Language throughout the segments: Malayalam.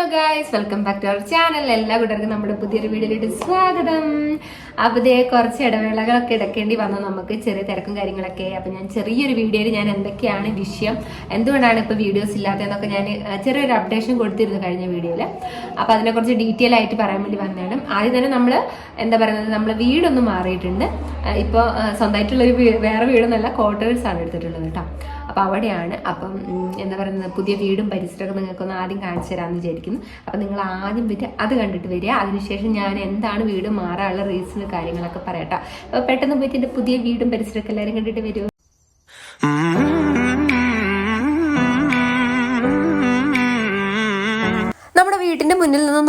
Hello guys welcome back to our channel എല്ലാ കൂട്ടർക്കും നമ്മുടെ പുതിയൊരു വീഡിയോയിലേക്ക് സ്വാഗതം. അപ്പോൾ ഇതേ കുറച്ച് ഇടവേളകളൊക്കെ എടുക്കേണ്ടി വന്നു. നമുക്ക് ചെറിയ തിരക്കും കാര്യങ്ങളൊക്കെ. അപ്പോൾ ഞാൻ ചെറിയൊരു വീഡിയോയിൽ ഞാൻ എന്തൊക്കെയാണ് വിഷയം എന്തുകൊണ്ടാണ് ഇപ്പൊ വീഡിയോസ് ഇല്ലാത്തതെന്നൊക്കെ ഞാൻ ചെറിയൊരു അപ്ഡേഷൻ കൊടുത്തിരുന്നു കഴിഞ്ഞ വീഡിയോയിൽ അപ്പോൾ അതിനെക്കുറിച്ച് ഡീറ്റെയിൽ ആയിട്ട് പറയാൻ വേണ്ടി വന്നതാണ്. ആദ്യം തന്നെ നമ്മൾ എന്താ പറയുന്നത് നമ്മൾ വീടൊന്നും മാറിയിട്ടുണ്ട്. ഇപ്പോൾ സ്വന്തമായിട്ടുള്ളൊരു വേറെ വീടൊന്നല്ല ആണ് എടുത്തിട്ടുള്ളത് കേട്ടോ. അപ്പോൾ അവിടെയാണ്. അപ്പം എന്താ പറയുന്നത് പുതിയ വീടും പരിസരമൊക്കെ നിങ്ങൾക്കൊന്ന് ആദ്യം കാണിച്ചു തരാമെന്ന് വിചാരിക്കുന്നു. അപ്പം നിങ്ങൾ ആദ്യം പറ്റി അത് കണ്ടിട്ട് വരിക. അതിനുശേഷം ഞാൻ എന്താണ് വീട് മാറാനുള്ള റീസൺ കാര്യങ്ങളൊക്കെ പറയട്ടോ. അപ്പോൾ പെട്ടെന്ന് പോയിട്ട് എന്റെ പുതിയ വീടും പരിസരമൊക്കെ എല്ലാവരും കണ്ടിട്ട് വരുമോ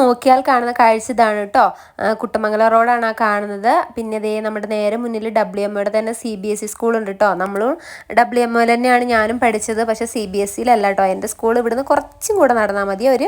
നോക്കിയാൽ കാണുന്ന കാഴ്ച ഇതാണ് കേട്ടോ. കുട്ടമംഗലം റോഡാണ് ആ കാണുന്നത്. പിന്നെ ഇതേ നമ്മുടെ നേരെ മുന്നിൽ ഡബ്ല്യു എമ്മയുടെ തന്നെ സി ബി എസ് ഇ സ്കൂളുണ്ട് കേട്ടോ. നമ്മളും ഡബ്ല്യു എം തന്നെയാണ് ഞാനും പഠിച്ചത്. പക്ഷേ സി ബി എസ് സിയിലല്ല കേട്ടോ. എന്റെ സ്കൂൾ ഇവിടുന്ന് കുറച്ചും കൂടെ നടന്നാൽ മതി. ഒരു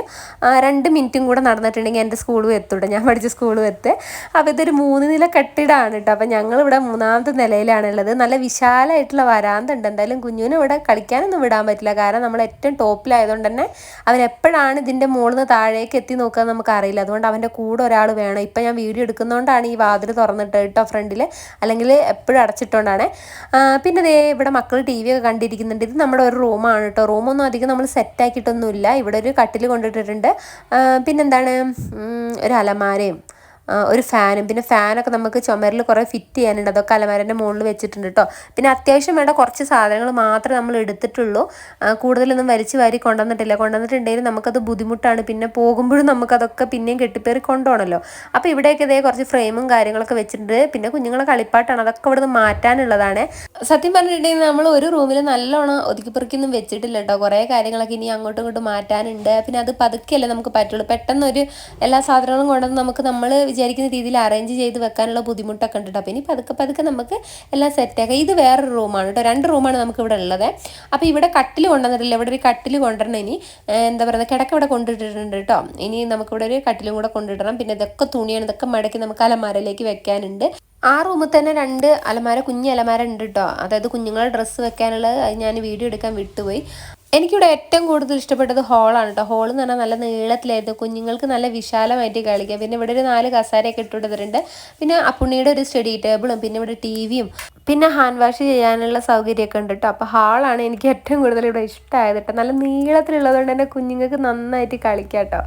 രണ്ട് മിനിറ്റും കൂടെ നടന്നിട്ടുണ്ടെങ്കിൽ എന്റെ സ്കൂളും എത്തൂട്ടോ ഞാൻ പഠിച്ച സ്കൂളും എത്ത് അപ്പോൾ ഇതൊരു മൂന്ന് നില കെട്ടിടമാണ് കേട്ടോ. അപ്പോൾ ഞങ്ങളിവിടെ മൂന്നാമത്തെ നിലയിലാണുള്ളത്. നല്ല വിശാലമായിട്ടുള്ള വരാന്ത ഉണ്ട് എന്തായാലും കുഞ്ഞുവിനെ ഇവിടെ കളിക്കാനൊന്നും വിടാൻ പറ്റില്ല. കാരണം നമ്മൾ ഏറ്റവും ടോപ്പിലായതുകൊണ്ട് തന്നെ അവൻ എപ്പോഴാണ് ഇതിന്റെ മുകളിൽ നിന്ന് താഴേക്ക് എത്തി നോക്കുക അറിയില്ല അതുകൊണ്ട് അവന്റെ കൂടെ ഒരാൾ വേണം. ഇപ്പം ഞാൻ വീഡിയോ എടുക്കുന്നതുകൊണ്ടാണ് ഈ വാതിൽ തുറന്നിട്ട് കേട്ടോ ഫ്രണ്ടിൽ. അല്ലെങ്കിൽ എപ്പോഴും അടച്ചിട്ടുകൊണ്ടാണ് പിന്നെ ദേ ഇവിടെ മക്കൾ ടി വി ഒക്കെ കണ്ടിരിക്കുന്നുണ്ട്. ഇത് നമ്മുടെ ഒരു റൂമാണ് കേട്ടോ. റൂമൊന്നും അധികം നമ്മൾ സെറ്റാക്കിയിട്ടൊന്നുമില്ല ഇവിടെ ഒരു കട്ടിൽ കൊണ്ടിട്ടിട്ടുണ്ട്. പിന്നെന്താണ്? ഒരു അലമാരയും ഒരു ഫാനും പിന്നെ ഫാനൊക്കെ നമുക്ക് ചുമരിൽ കുറേ ഫിറ്റ് ചെയ്യാനുണ്ട്. അതൊക്കെ അലമാരന്റെ മുകളിൽ വെച്ചിട്ടുണ്ട് കേട്ടോ പിന്നെ അത്യാവശ്യം വേണ്ട കുറച്ച് സാധനങ്ങൾ മാത്രമേ നമ്മൾ എടുത്തിട്ടുള്ളൂ. കൂടുതലൊന്നും വലിച്ചു വാരി കൊണ്ടുവന്നിട്ടില്ല. കൊണ്ടുവന്നിട്ടുണ്ടെങ്കിൽ നമുക്കത് ബുദ്ധിമുട്ടാണ്. പിന്നെ പോകുമ്പോഴും നമുക്കതൊക്കെ പിന്നെയും കെട്ടിപ്പേറി കൊണ്ടുപോകണമല്ലോ അപ്പോൾ ഇവിടെയൊക്കെ ഇതേ കുറച്ച് ഫ്രെയിമും കാര്യങ്ങളൊക്കെ വെച്ചിട്ടുണ്ട്. പിന്നെ കുഞ്ഞുങ്ങളെ കളിപ്പാട്ടാണ്. അതൊക്കെ ഇവിടുന്ന് മാറ്റാനുള്ളതാണ്. സത്യം പറഞ്ഞിട്ടുണ്ടെങ്കിൽ നമ്മൾ ഒരു റൂമിൽ നല്ലോണം ഒതുക്കിപ്പെറുക്കിയൊന്നും വെച്ചിട്ടില്ല കേട്ടോ കുറേ കാര്യങ്ങളൊക്കെ ഇനി അങ്ങോട്ടും ഇങ്ങോട്ടും മാറ്റാനുണ്ട്. പിന്നെ അത് പതുക്കെയല്ലേ നമുക്ക് പറ്റുള്ളൂ. പെട്ടെന്ന് ഒരു എല്ലാ സാധനങ്ങളും കൊണ്ടുവന്ന് നമുക്ക് നമ്മൾ വിചാരിക്കുന്ന രീതിയിൽ അറേഞ്ച് ചെയ്ത് വെക്കാനുള്ള ബുദ്ധിമുട്ടൊക്കെ ഉണ്ട് അപ്പോൾ ഇനി പതുക്കെ പതുക്കെ നമുക്ക് എല്ലാം സെറ്റാക്കാം ഇത് വേറൊരു റൂമാണ് കേട്ടോ രണ്ട് റൂമാണ് നമുക്ക് ഇവിടെ ഉള്ളത്. അപ്പോൾ ഇവിടെ കട്ടിൽ കൊണ്ടുവന്നിട്ടില്ല. ഇവിടെ ഒരു കട്ടിൽ കൊണ്ടുവരണം ഇനി. എന്താ പറയുക കിടക്ക ഇവിടെ കൊണ്ടിട്ടിട്ടുണ്ട് കേട്ടോ ഇനി നമുക്കിവിടെ ഒരു കട്ടിലും കൂടെ കൊണ്ടിടണം. പിന്നെ ഇതൊക്കെ തുണിയാണ്. ഇതൊക്കെ മടക്കി നമുക്ക് അലമാരയിലേക്ക് വെക്കാനുണ്ട്. ആ റൂമിൽ തന്നെ രണ്ട് അലമാര കുഞ്ഞ് അലമാര ഉണ്ട് കേട്ടോ അതായത് കുഞ്ഞുങ്ങളുടെ ഡ്രസ്സ് വെക്കാനുള്ളത്. ഞാൻ വീഡിയോ എടുക്കാൻ വിട്ടുപോയി. എനിക്കിവിടെ ഏറ്റവും കൂടുതൽ ഇഷ്ടപ്പെട്ടത് ഹോളാണ് കേട്ടോ ഹോൾ എന്ന് പറഞ്ഞാൽ നല്ല നീളത്തിലായിരുന്നു. കുഞ്ഞുങ്ങൾക്ക് നല്ല വിശാലമായിട്ട് കളിക്കാം. പിന്നെ ഇവിടെ ഒരു നാല് കസാരയൊക്കെ ഇട്ടുകൊടുത്തിട്ടുണ്ട്. പിന്നെ അപ്പുണ്ണിയുടെ ഒരു സ്റ്റഡി ടേബിളും പിന്നെ ഇവിടെ ടി വിയും പിന്നെ ഹാൻഡ് വാഷ് ചെയ്യാനുള്ള സൗകര്യമൊക്കെ ഉണ്ട് കേട്ടോ അപ്പോൾ ഹാളാണ് എനിക്ക് ഏറ്റവും കൂടുതൽ ഇവിടെ ഇഷ്ടമായത് കേട്ടോ നല്ല നീളത്തിലുള്ളത് കൊണ്ട് തന്നെ കുഞ്ഞുങ്ങൾക്ക് നന്നായിട്ട് കളിക്കാം കേട്ടോ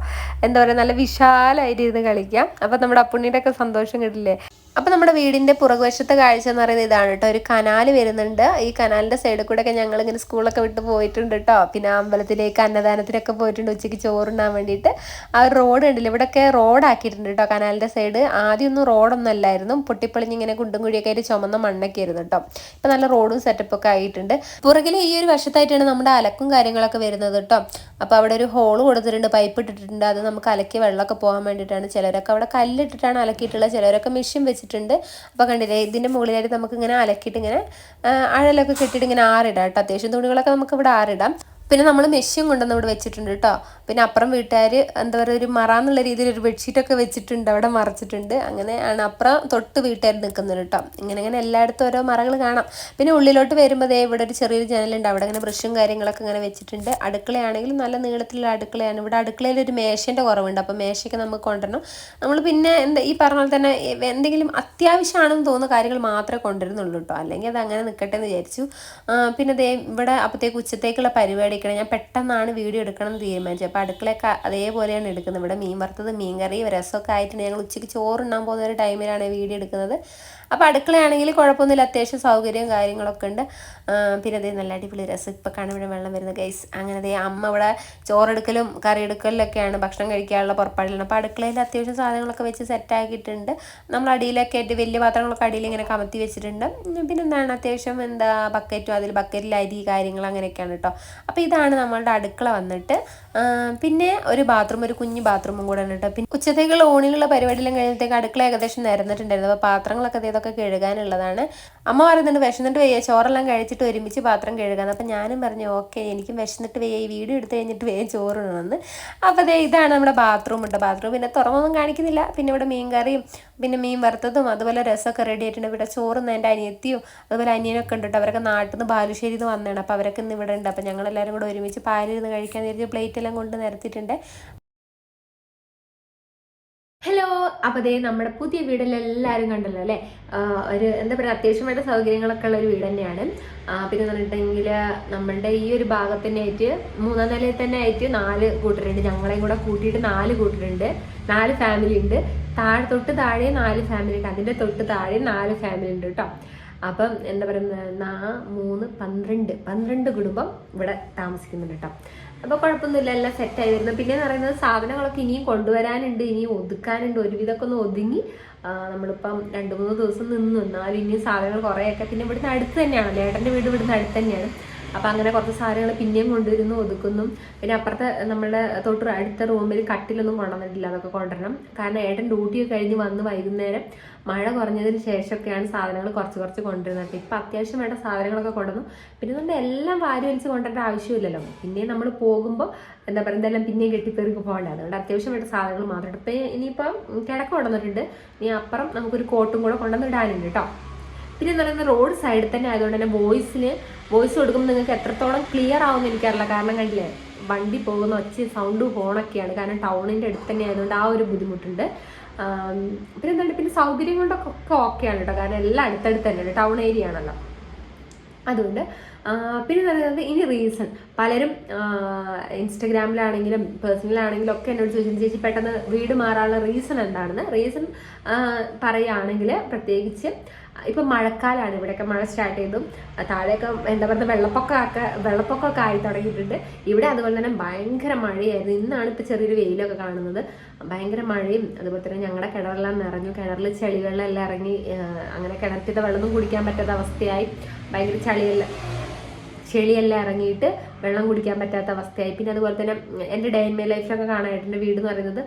എന്താ പറയുക നല്ല വിശാലമായിട്ട് ഇരുന്ന് കളിക്കാം. അപ്പോൾ നമ്മുടെ അപ്പുണ്ണിയുടെ ഒക്കെ സന്തോഷം കിട്ടില്ലേ? അപ്പോൾ നമ്മുടെ വീടിന്റെ പുറകുവശത്തെ കാഴ്ച എന്ന് പറയുന്നത് ഇതാണ് കേട്ടോ ഒരു കനാൽ വരുന്നുണ്ട്. ഈ കനാലിന്റെ സൈഡിൽ കൂടെ ഒക്കെ ഞങ്ങൾ ഇങ്ങനെ സ്കൂളൊക്കെ വിട്ട് പോയിട്ടുണ്ട് കേട്ടോ പിന്നെ അമ്പലത്തിലേക്ക് അന്നദാനത്തിനൊക്കെ പോയിട്ടുണ്ട് ഉച്ചയ്ക്ക് ചോറുണ്ണാൻ വേണ്ടിയിട്ട്. ആ റോഡ് ഉണ്ടല്ലോ. ഇവിടെയൊക്കെ റോഡാക്കിയിട്ടുണ്ട് കേട്ടോ കനാലിന്റെ സൈഡ് ആദ്യമൊന്നും റോഡൊന്നും അല്ലായിരുന്നു. പൊട്ടിപ്പൊളിഞ്ഞിങ്ങനെ കുണ്ടും കുഴിയൊക്കെ ആയിട്ട് ചുമന്ന മണ്ണൊക്കെ ആയിരുന്നു കേട്ടോ ഇപ്പം നല്ല റോഡും സെറ്റപ്പൊക്കെ ആയിട്ടുണ്ട്. പുറകിൽ ഈ ഒരു വശത്തായിട്ടാണ് നമ്മുടെ അലക്കും കാര്യങ്ങളൊക്കെ വരുന്നത് കേട്ടോ അപ്പോൾ അവിടെ ഒരു ഹോൾ കൊടുത്തിട്ടുണ്ട് പൈപ്പ് ഇട്ടിട്ടുണ്ട്. അത് നമുക്ക് അലക്കി വെള്ളമൊക്കെ പോകാൻ വേണ്ടിയിട്ടാണ് ചിലരൊക്കെ അവിടെ കല്ലിട്ടിട്ടാണ് അലക്കിയിട്ടുള്ളത്. ചിലരൊക്കെ മെഷീൻ വെച്ചിട്ടുണ്ട്. അപ്പോൾ കണ്ടില്ലേ ഇതിന്റെ മുകളിലായിട്ട് നമുക്ക് ഇങ്ങനെ അലക്കിയിട്ട് ഇങ്ങനെ അഴലൊക്കെ കെട്ടിയിട്ട് ഇങ്ങനെ ആറിടാം കേട്ടോ അത്യാവശ്യം തുണികളൊക്കെ നമുക്ക് ഇവിടെ ആറിടാം. പിന്നെ നമ്മൾ മെഷീൻ കൊണ്ടുവന്ന് ഇവിടെ വെച്ചിട്ടുണ്ട് കേട്ടോ. പിന്നെ അപ്പുറം വീട്ടുകാർ എന്താ പറയുക ഒരു മറ എന്നുള്ള രീതിയിൽ ഒരു ബെഡ്ഷീറ്റൊക്കെ വെച്ചിട്ടുണ്ട് അവിടെ മറച്ചിട്ടുണ്ട്. അങ്ങനെയാണ് അപ്പുറം തൊട്ട് വീട്ടുകാർ നിൽക്കുന്നത് കേട്ടോ. ഇങ്ങനെ ഇങ്ങനെ എല്ലായിടത്തും ഓരോ മറകൾ കാണാം. പിന്നെ ഉള്ളിലോട്ട് വരുമ്പോൾ ദേ ഇവിടെ ഒരു ചെറിയൊരു ജനലുണ്ട് അവിടെ ഇങ്ങനെ ബ്രഷും കാര്യങ്ങളൊക്കെ ഇങ്ങനെ വെച്ചിട്ടുണ്ട്. അടുക്കളയാണെങ്കിൽ നല്ല നീളത്തിലുള്ള അടുക്കളയാണ്. ഇവിടെ അടുക്കളയിൽ ഒരു മേശേന്റെ കുറവുണ്ട്. അപ്പോൾ മേശയൊക്കെ നമുക്ക് കൊണ്ടുവരണം. നമ്മൾ പിന്നെ എന്താ ഈ പറഞ്ഞ പോലെ തന്നെ എന്തെങ്കിലും അത്യാവശ്യമാണെന്ന് തോന്നുന്ന കാര്യങ്ങൾ മാത്രമേ കൊണ്ടുവരുന്നുള്ളൂ കേട്ടോ. അല്ലെങ്കിൽ അത് അങ്ങനെ നിൽക്കട്ടെ എന്ന് വിചാരിച്ചു. പിന്നെ ദേ ഇവിടെ അപ്പോഴത്തേക്ക് ഉച്ചത്തേക്കുള്ള പരിപാടിയൊക്കെ ഞാൻ പെട്ടെന്നാണ് വീഡിയോ എടുക്കണം എന്ന് തീരുമാനിച്ചത്. അപ്പോൾ അടുക്കളയൊക്കെ അതേപോലെയാണ് എടുക്കുന്നത്. ഇവിടെ മീൻ വറുത്തത് മീൻ കറി രസമൊക്കെ ആയിട്ടുണ്ട് ഞങ്ങൾ ഉച്ചയ്ക്ക് ചോറുണ്ണാൻ പോകുന്ന ഒരു ടൈമിലാണ് വീഡിയോ എടുക്കുന്നത്. അപ്പോൾ അടുക്കളയാണെങ്കിൽ കുഴപ്പമൊന്നുമില്ല അത്യാവശ്യം സൗകര്യവും കാര്യങ്ങളൊക്കെ ഉണ്ട്. പിന്നെ അതേ നല്ല അടിപൊളി രസം. ഇപ്പോൾ ഇവിടെ വെള്ളം വരുന്ന ഗൈസ് അങ്ങനെ അതേ അമ്മ ഇവിടെ ചോറെടുക്കലും കറി എടുക്കലിലൊക്കെയാണ് ഭക്ഷണം കഴിക്കാനുള്ള പുറപ്പാടിലാണ്. അപ്പോൾ അടുക്കളയിൽ അത്യാവശ്യം സാധനങ്ങളൊക്കെ വെച്ച് സെറ്റാക്കിയിട്ടുണ്ട് നമ്മൾ അടിയിലൊക്കെ ആയിട്ട് വലിയ പാത്രങ്ങളൊക്കെ അടിയിൽ ഇങ്ങനെ കമത്തി വെച്ചിട്ടുണ്ട്. പിന്നെ എന്താണ് അത്യാവശ്യം എന്താ ബക്കറ്റും അതിൽ ബക്കറ്റിൽ അരി കാര്യങ്ങൾ അങ്ങനെയൊക്കെയാണ് കേട്ടോ അപ്പോൾ ഇതാണ് നമ്മളുടെ അടുക്കള വന്നിട്ട്. പിന്നെ ഒരു ബാത്റൂം ഒരു കുഞ്ഞ് ബാത്റൂമും കൂടെ ഉണ്ട് കേട്ടോ പിന്നെ ഉച്ചത്തേക്കുള്ള ഓണിലുള്ള പരിപാടിയെല്ലാം കഴിഞ്ഞത്തേക്ക് അടുക്കള ഏകദേശം നിരന്നിട്ടുണ്ടായിരുന്നു. അപ്പോൾ പാത്രങ്ങളൊക്കെ ദേ ഇതൊക്കെ കഴുകാനുള്ളതാണ്. അമ്മ പറയുന്നുണ്ട് വിശന്നിട്ട് വയ്യ ചോറെല്ലാം കഴിച്ചിട്ട് ഒരുമിച്ച് പാത്രം കഴുകാന്ന്. അപ്പം ഞാനും പറഞ്ഞു ഓക്കെ എനിക്കും വിശന്നിട്ട് വയ്യ ഈ വീട് എടുത്തു കഴിഞ്ഞിട്ട് വേഗം ചോറിടണമെന്ന്. അപ്പോൾ ദേ ഇതാണ് നമ്മുടെ ബാത്റൂം ഉണ്ട്. ബാത്റൂം പിന്നെ തുറമൊന്നും കാണിക്കുന്നില്ല. പിന്നെ ഇവിടെ മീൻ കറിയും പിന്നെ മീൻ വറുത്തതും അതുപോലെ രസമൊക്കെ റെഡി ആയിട്ടുണ്ട്. ഇവിടെ ചോറുന്ന എന്റെ അനിയത്തിയും അതുപോലെ അനിയനൊക്കെ ഉണ്ട് കേട്ടോ. അവരൊക്കെ നാട്ടിൽ നിന്ന് ബാലുശ്ശേരി നിന്ന് വന്നതാണ്. അപ്പോൾ അവരൊക്കെ ഇന്ന് ഇവിടെ ഉണ്ട്. അപ്പോൾ ഞങ്ങളെല്ലാവരും കൂടെ ഒരുമിച്ച് പാലിരുന്ന് കഴിക്കാൻ നേരിട്ട് പ്ലേറ്റ് എല്ലാം കൊണ്ട് നിരത്തിയിട്ടുണ്ട്. ഹലോ അപ്പോൾ ദേ നമ്മുടെ പുതിയ വീടിൽ എല്ലാവരും കണ്ടല്ലോ അല്ലേ? ഒരു എന്താ പറയുക അത്യാവശ്യമായിട്ട് സൗകര്യങ്ങളൊക്കെ ഉള്ള ഒരു വീട് തന്നെയാണ്. പിന്നെ പറഞ്ഞിട്ടുണ്ടെങ്കിൽ നമ്മളുടെ ഈ ഒരു ഭാഗത്ത് തന്നെ ആയിട്ട് മൂന്നാം നിലയിൽ തന്നെ ആയിട്ട് നാല് കൂട്ടരുണ്ട്. ഞങ്ങളെയും കൂടെ കൂട്ടിയിട്ട് നാല് കൂട്ടരുണ്ട്. നാല് ഫാമിലി ഉണ്ട്. താഴെ തൊട്ട് താഴെ നാല് ഫാമിലി ഉണ്ട്. അതിന്റെ തൊട്ട് താഴെ നാല് ഫാമിലി ഉണ്ട് കേട്ടോ. അപ്പം എന്താ പറയുന്നത് നാ മൂന്ന് പന്ത്രണ്ട്. പന്ത്രണ്ട് കുടുംബം ഇവിടെ താമസിക്കുന്നുണ്ട് കേട്ടോ. അപ്പോൾ കുഴപ്പമൊന്നുമില്ല എല്ലാം സെറ്റായി വരുന്നത് പിന്നെ എന്ന് പറയുന്നത് സാധനങ്ങളൊക്കെ ഇനിയും കൊണ്ടുവരാനുണ്ട് ഇനിയും ഒതുക്കാനുണ്ട്. ഒരുവിധമൊക്കെ ഒന്ന് ഒതുങ്ങി നമ്മളിപ്പം രണ്ട് മൂന്ന് ദിവസം നിന്നു എന്നാലും ഇനിയും സാധനങ്ങൾ കുറേയൊക്കെ പിന്നെ ഇവിടുന്ന് അടുത്ത് തന്നെയാണ്. ലേട്ടന്റെ വീട് ഇവിടുന്ന് അടുത്ത് തന്നെയാണ്. അപ്പം അങ്ങനെ കുറച്ച് സാധനങ്ങൾ പിന്നെയും കൊണ്ടുവരുന്നു ഒതുക്കുന്നു. പിന്നെ അപ്പുറത്തെ നമ്മുടെ തൊട്ട് അടുത്ത റൂമിൽ കട്ടിലൊന്നും കൊണ്ടുവന്നിട്ടില്ല അതൊക്കെ കൊണ്ടുവരണം. കാരണം ഏട്ടൻ ഡ്യൂട്ടിയൊക്കെ കഴിഞ്ഞ് വന്ന് വൈകുന്നേരം മഴ കുറഞ്ഞതിന് ശേഷമൊക്കെയാണ് സാധനങ്ങൾ കുറച്ച് കുറച്ച് കൊണ്ടുവരുന്നത്. ഇപ്പം അത്യാവശ്യം വേണ്ട സാധനങ്ങളൊക്കെ കൊണ്ടുവന്നു. പിന്നെ നമ്മൾ എല്ലാം വാരി വലിച്ച് കൊണ്ടുവരേണ്ട ആവശ്യമില്ലല്ലോ. പിന്നെ നമ്മൾ പോകുമ്പോൾ എന്താ പറയുക ഇതെല്ലാം പിന്നെയും കെട്ടിപ്പെറുക്കി പോകണ്ട? അതുകൊണ്ട് അത്യാവശ്യം വേണ്ട സാധനങ്ങൾ മാത്രം ഇപ്പം ഇനിയിപ്പം കിടക്ക കൊണ്ടുവന്നിട്ടുണ്ട്. ഇനി അപ്പുറം നമുക്കൊരു കോട്ടും കൂടെ കൊണ്ടുവന്നിടാനുണ്ട് കേട്ടോ. പിന്നെ എന്ന് പറയുന്നത് റോഡ് സൈഡിൽ തന്നെ ആയതുകൊണ്ട് തന്നെ വോയിസിന് വോയിസ് കൊടുക്കുമ്പോൾ നിങ്ങൾക്ക് എത്രത്തോളം ക്ലിയർ ആവുമെന്ന് എനിക്കറിയില്ല. കാരണം കണ്ടില്ലേ വണ്ടി പോകുന്ന ഒച്ച സൗണ്ട് ഹോണൊക്കെയാണ് കാരണം ടൗണിന്റെ അടുത്ത് തന്നെ ആയതുകൊണ്ട് ആ ഒരു ബുദ്ധിമുട്ടുണ്ട്. പിന്നെ എന്താണ്? പിന്നെ സൗകര്യം കൊണ്ടൊക്കെ ഒക്കെ ഓക്കെയാണ് കേട്ടോ. കാരണം എല്ലാം അടുത്തടുത്ത് തന്നെയാണ്. ടൗൺ ഏരിയ ആണല്ലോ. അതുകൊണ്ട് പിന്നെ പറയുന്നത് ഇനി റീസൺ പലരും ഇൻസ്റ്റഗ്രാമിലാണെങ്കിലും പേഴ്സണലാണെങ്കിലും ഒക്കെ എന്നോട് ചോദിച്ചു ചേച്ചി പെട്ടെന്ന് വീട് മാറാനുള്ള റീസൺ എന്താണെന്ന്? റീസൺ പറയുകയാണെങ്കിൽ പ്രത്യേകിച്ച് ഇപ്പം മഴക്കാലമാണ് ഇവിടെയൊക്കെ മഴ സ്റ്റാർട്ട് ചെയ്തു. താഴെയൊക്കെ എന്താ പറയുക വെള്ളപ്പൊക്കമൊക്കെ വെള്ളപ്പൊക്കമൊക്കെ ആയി തുടങ്ങിയിട്ടുണ്ട്. ഇവിടെ അതുപോലെ തന്നെ ഭയങ്കര മഴയായിരുന്നു. ഇന്നാണ് ഇപ്പോൾ ചെറിയൊരു വെയിലൊക്കെ കാണുന്നത്. ഭയങ്കര മഴയും അതുപോലെ തന്നെ ഞങ്ങളുടെ കിണറെല്ലാം നിറഞ്ഞു. കിണറിൽ ചെളികളിലെല്ലാം ഇറങ്ങി അങ്ങനെ കിണറ്റിന്റെ വെള്ളമൊന്നും കുടിക്കാൻ പറ്റാത്ത അവസ്ഥയായി. ഭയങ്കര ചളിയെല്ലാം. ചെളിയെല്ലാം ഇറങ്ങിയിട്ട് വെള്ളം കുടിക്കാൻ പറ്റാത്ത അവസ്ഥയായി. പിന്നെ അതുപോലെ തന്നെ എന്റെ ഡേ ഇൻ മൈ ലൈഫിലൊക്കെ കാണാനായിട്ട് എന്റെ വീട് എന്ന് പറയുന്നത്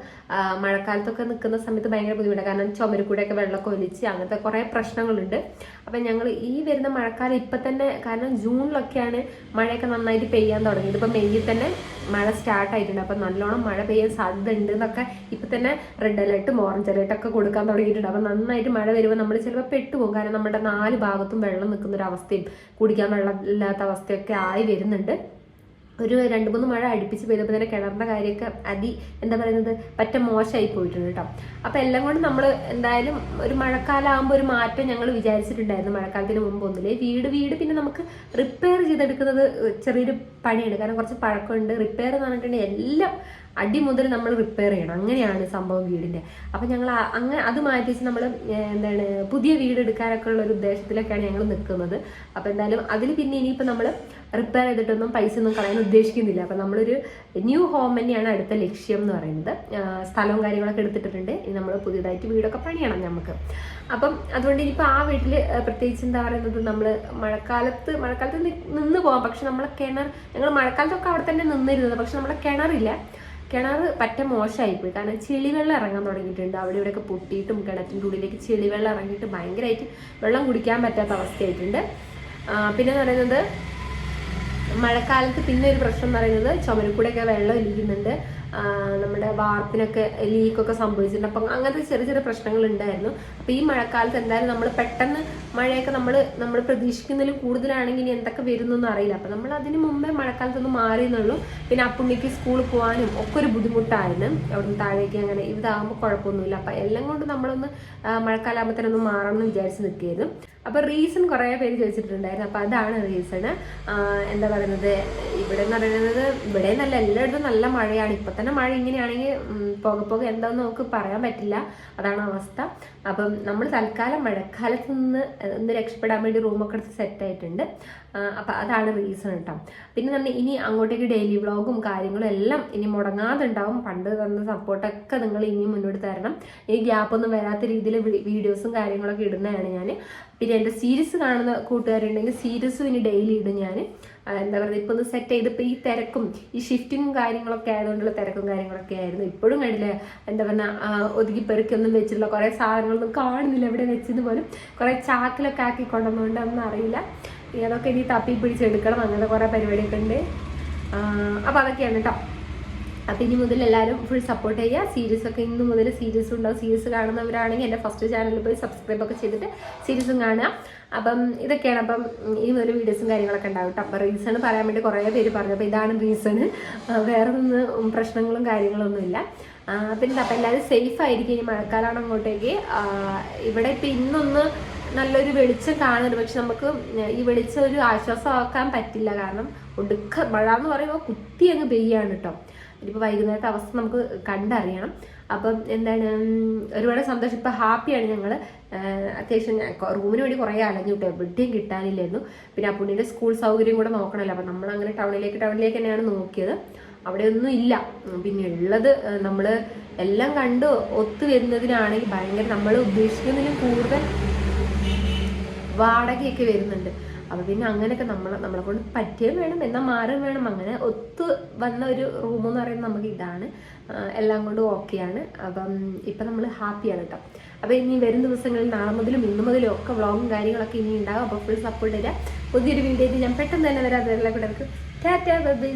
മഴക്കാലത്തൊക്കെ നിൽക്കുന്ന സമയത്ത് ഭയങ്കര ബുദ്ധിമുട്ടാണ്. കാരണം ചുമരുകൂടെയൊക്കെ വെള്ളമൊക്കെ ഒലിച്ച് അങ്ങനത്തെ കുറേ പ്രശ്നങ്ങളുണ്ട്. അപ്പം ഞങ്ങൾ ഈ വരുന്ന മഴക്കാലം ഇപ്പം തന്നെ കാരണം ജൂണിലൊക്കെയാണ് മഴയൊക്കെ നന്നായിട്ട് പെയ്യാൻ തുടങ്ങിയത്. ഇപ്പം മെയ്യിൽ തന്നെ മഴ സ്റ്റാർട്ട് ആയിട്ടുണ്ട്. അപ്പം നല്ലോണം മഴ പെയ്യാൻ സാധ്യത ഉണ്ട് എന്നൊക്കെ ഇപ്പം തന്നെ റെഡ് അലേർട്ടും ഓറഞ്ച് അലേർട്ടൊക്കെ കൊടുക്കാൻ തുടങ്ങിയിട്ടുണ്ട്. അപ്പം നന്നായിട്ട് മഴ വരുമ്പോൾ നമ്മൾ ചിലപ്പോൾ പെട്ടുപോകും. കാരണം നമ്മുടെ നാല് ഭാഗത്തും വെള്ളം നിൽക്കുന്ന ഒരു അവസ്ഥയും കുടിക്കാൻ വെള്ളം ഇല്ലാത്ത അവസ്ഥയൊക്കെ ആയി വരുന്നുണ്ട്. ഒരു രണ്ട് മൂന്ന് മഴ അടുപ്പിച്ച് പെയ്തപ്പോൾ തന്നെ കിണറിന്റെ കാര്യമൊക്കെ അതി എന്താ പറയുന്നത് പറ്റ മോശമായി പോയിട്ടുണ്ട് കേട്ടോ. അപ്പോൾ എല്ലാം കൊണ്ട് നമ്മൾ എന്തായാലും ഒരു മഴക്കാലമാകുമ്പോൾ ഒരു മാറ്റം ഞങ്ങൾ വിചാരിച്ചിട്ടുണ്ടായിരുന്നു മഴക്കാലത്തിന് മുമ്പ് ഒന്നില്ലേ വീട് വീട് പിന്നെ നമുക്ക് റിപ്പയർ ചെയ്തെടുക്കുന്നത് ചെറിയൊരു പണിയാണ്. കാരണം കുറച്ച് പഴക്കമുണ്ട്. റിപ്പയർ എന്ന് പറഞ്ഞിട്ടുണ്ടെങ്കിൽ എല്ലാം അടി മുതൽ നമ്മൾ റിപ്പയർ ചെയ്യണം. അങ്ങനെയാണ് സംഭവം വീടിന്റെ. അപ്പം ഞങ്ങൾ അങ്ങനെ അത് മാറ്റിച്ച് നമ്മൾ എന്താണ് പുതിയ വീട് എടുക്കാനൊക്കെ ഉള്ള ഒരു ഉദ്ദേശത്തിലൊക്കെയാണ് ഞങ്ങൾ നിൽക്കുന്നത് അപ്പോൾ എന്തായാലും അതിൽ പിന്നെ ഇനിയിപ്പോൾ നമ്മൾ റിപ്പയർ ചെയ്തിട്ടൊന്നും പൈസ ഒന്നും കളയാൻ ഉദ്ദേശിക്കുന്നില്ല. അപ്പം നമ്മളൊരു ന്യൂ ഹോം തന്നെയാണ് അടുത്ത ലക്ഷ്യം എന്ന് പറയുന്നത്. സ്ഥലവും കാര്യങ്ങളൊക്കെ എടുത്തിട്ടുണ്ട് ഇനി നമ്മൾ പുതിയതായിട്ട് വീടൊക്കെ പണിയണം നമുക്ക് അപ്പം അതുകൊണ്ട് ഇനിയിപ്പോൾ ആ വീട്ടിൽ പ്രത്യേകിച്ച് എന്താ പറയുന്നത് നമ്മൾ മഴക്കാലത്ത് മഴക്കാലത്ത് നിന്ന് പോകാം പക്ഷെ നമ്മളെ കിണർ ഞങ്ങൾ മഴക്കാലത്തൊക്കെ അവിടെ തന്നെ നിന്നിരുന്നത്. പക്ഷെ നമ്മളെ കിണറില്ല. കിണർ പറ്റ മോശമായിപ്പോയി കാരണം ചെളിവെള്ളം ഇറങ്ങാൻ തുടങ്ങിയിട്ടുണ്ട്. അവിടെ ഇവിടെയൊക്കെ പൊട്ടിയിട്ടും കിണറ്റിന്റെ ഉള്ളിലേക്ക് ചെളിവെള്ളം ഇറങ്ങിയിട്ട് ഭയങ്കരമായിട്ട് വെള്ളം കുടിക്കാൻ പറ്റാത്ത അവസ്ഥയായിട്ടുണ്ട്. പിന്നെ എന്ന് പറയുന്നത് മഴക്കാലത്ത് പിന്നെ ഒരു പ്രശ്നം എന്ന് പറയുന്നത് ചുമരക്കൂടെയൊക്കെ വെള്ളം ഇരിക്കുന്നുണ്ട്. നമ്മുടെ വാർപ്പിനൊക്കെ ലീക്കൊക്കെ സംഭവിച്ചിട്ടുണ്ട്. അപ്പം അങ്ങനത്തെ ചെറിയ ചെറിയ പ്രശ്നങ്ങൾ ഉണ്ടായിരുന്നു. അപ്പം ഈ മഴക്കാലത്ത് എന്തായാലും നമ്മൾ പെട്ടെന്ന് മഴയൊക്കെ നമ്മൾ നമ്മൾ പ്രതീക്ഷിക്കുന്നതിലും കൂടുതലാണെങ്കിൽ ഇനി എന്തൊക്കെ വരുന്നൊന്നും അറിയില്ല. അപ്പം നമ്മൾ അതിന് മുമ്പേ മഴക്കാലത്തൊന്ന് മാറിയെന്നുള്ളൂ. പിന്നെ അപ്പുണ്ണിക്ക് സ്കൂളിൽ പോകാനും ഒക്കെ ഒരു ബുദ്ധിമുട്ടായിരുന്നു. അവിടുന്ന് താഴേക്ക് അങ്ങനെ ഇതാകുമ്പോൾ കുഴപ്പമൊന്നുമില്ല. അപ്പം എല്ലാം കൊണ്ട് നമ്മളൊന്ന് മഴക്കാലാകുമ്പോഴത്തേനൊന്ന് മാറണം എന്ന് വിചാരിച്ച് നിൽക്കുകയായിരുന്നു. അപ്പോൾ റീസൺ കുറേ പേര് ചോദിച്ചിട്ടുണ്ടായിരുന്നു. അപ്പോൾ അതാണ് റീസൺ എന്താ പറയുന്നത്? ഇവിടെ എന്ന് പറയുന്നത് ഇവിടെ നല്ല എല്ലായിടത്തും നല്ല മഴയാണ്. ഇപ്പോൾ തന്നെ മഴ ഇങ്ങനെയാണെങ്കിൽ പുക പോകെ എന്താണെന്ന് നമുക്ക് പറയാൻ പറ്റില്ല. അതാണ് അവസ്ഥ. അപ്പം നമ്മൾ തൽക്കാലം മഴക്കാലത്ത് നിന്ന് ഒന്ന് രക്ഷപ്പെടാൻ വേണ്ടി റൂമൊക്കെ എടുത്ത് സെറ്റ് ആയിട്ടുണ്ട് അപ്പം അതാണ് റീസൺ കേട്ടോ പിന്നെ നമ്മൾ ഇനി അങ്ങോട്ടേക്ക് ഡെയിലി വ്ളോഗും കാര്യങ്ങളും എല്ലാം ഇനി മുടങ്ങാതെ ഉണ്ടാവും പണ്ട് തന്ന സപ്പോർട്ടൊക്കെ നിങ്ങൾ ഇനി മുന്നോട്ട് തരണം. ഈ ഗ്യാപ്പൊന്നും വരാത്ത രീതിയിൽ വീഡിയോസും കാര്യങ്ങളൊക്കെ ഇടുന്നതാണ് ഞാൻ പിന്നെ എന്റെ സീരീസ് കാണുന്ന കൂട്ടുകാരുണ്ടെങ്കിൽ സീരീസും ഇനി ഡെയിലി ഇടും ഞാൻ എന്താ പറയുക ഇപ്പൊ ഒന്ന് സെറ്റ് ചെയ്ത് ഇപ്പൊ ഈ തിരക്കും ഈ ഷിഫ്റ്റിങ്ങും കാര്യങ്ങളൊക്കെ ആയതുകൊണ്ടുള്ള തിരക്കും കാര്യങ്ങളൊക്കെ ആയിരുന്നു. ഇപ്പോഴും കണ്ടില്ല എന്താ പറയുക ഒതുക്കി പെറുക്കൊന്നും വെച്ചിട്ടുള്ള കുറേ സാധനങ്ങളൊന്നും കാണുന്നില്ല. എവിടെ വെച്ചത് പോലും കുറേ ചാക്കിലൊക്കെ ആക്കി കൊണ്ടുവന്നുകൊണ്ട് ഒന്നും അറിയില്ല. ഏതൊക്കെ ഇനി തപ്പി പിടിച്ചെടുക്കണം അങ്ങനെ കുറേ പരിപാടിയൊക്കെ ഉണ്ട്. അപ്പോൾ അതൊക്കെയാണ് കേട്ടോ അപ്പം ഇനി മുതൽ എല്ലാവരും ഫുൾ സപ്പോർട്ട് ചെയ്യുക. സീരീസ് ഒക്കെ ഇന്ന് മുതൽ സീരീസ് ഉണ്ടാവും. സീരീസ് കാണുന്നവരാണെങ്കിൽ എന്റെ ഫസ്റ്റ് ചാനലിൽ പോയി സബ്സ്ക്രൈബ് ഒക്കെ ചെയ്തിട്ട് സീരീസും കാണുക. അപ്പം ഇതൊക്കെയാണ്. അപ്പം ഇനി മുതൽ വീഡിയോസും കാര്യങ്ങളൊക്കെ ഉണ്ടാവും കേട്ടോ. അപ്പം റീസൺ പറയാൻ വേണ്ടി കുറേ പേര് പറഞ്ഞു. അപ്പോൾ ഇതാണ് റീസൺ വേറെ ഒന്നും പ്രശ്നങ്ങളും കാര്യങ്ങളൊന്നുമില്ല പിന്നെ അപ്പം എല്ലാവരും സേഫ് ആയിരിക്കും. ഇനി മഴക്കാലമാണ് അങ്ങോട്ടേക്ക്. ഇവിടെ ഇപ്പം ഇന്നൊന്ന് നല്ലൊരു വെളിച്ചം കാണുന്നുണ്ട്. പക്ഷെ നമുക്ക് ഈ വെളിച്ചം ഒരു ആശ്വാസമാക്കാൻ പറ്റില്ല. കാരണം ഒടുക്ക മഴ എന്ന് പറയുമ്പോൾ കുത്തി അങ്ങ് പെയ്യാണ് കേട്ടോ. ഇനിയിപ്പോൾ വൈകുന്നേരത്തെ അവസ്ഥ നമുക്ക് കണ്ടറിയണം. അപ്പം എന്താണ് ഒരുപാട് സന്തോഷം. ഇപ്പം ഹാപ്പിയാണ് ഞങ്ങൾ അത്യാവശ്യം റൂമിന് വേണ്ടി കുറേ അലഞ്ഞു കിട്ടും. എവിടെയും കിട്ടാനില്ലായിരുന്നു. പിന്നെ അപ്പുണ്ണിന്റെ സ്കൂൾ സൗകര്യം കൂടെ നോക്കണമല്ലോ. അപ്പം നമ്മൾ അങ്ങനെ ടൗണിലേക്ക് ടൗണിലേക്ക് തന്നെയാണ് നോക്കിയത്. അവിടെ ഒന്നും ഇല്ല. പിന്നെ ഉള്ളത് നമ്മൾ എല്ലാം കണ്ട് ഒത്തു വരുന്നതിനാണെങ്കിൽ ഭയങ്കര നമ്മൾ ഉദ്ദേശിക്കുന്നതിലും കൂടുതൽ വാടകയൊക്കെ വരുന്നുണ്ട്. അപ്പോൾ പിന്നെ അങ്ങനെയൊക്കെ നമ്മൾ നമ്മളെ കൊണ്ട് പറ്റിയും വേണം. എന്നാൽ മാറും വേണം. അങ്ങനെ ഒത്തു വന്ന ഒരു റൂം എന്ന് പറയുന്നത് നമുക്ക് ഇതാണ്. എല്ലാം കൊണ്ടും ഓക്കെയാണ് അപ്പം ഇപ്പം നമ്മൾ ഹാപ്പിയാണ് കേട്ടോ. അപ്പോൾ ഇനി വരും ദിവസങ്ങളിൽ നാളെ മുതലും ഇന്ന് മുതലും ഒക്കെ വ്ളോഗും കാര്യങ്ങളൊക്കെ ഇനി ഉണ്ടാകും അപ്പോൾ ഫുൾ സപ്പോർട്ട് തരാം പുതിയൊരു വീഡിയോയിൽ ഞാൻ പെട്ടെന്ന് തന്നെ വരാം. അതെല്ലാം കൂടെ ടാറ്റാ ബൈ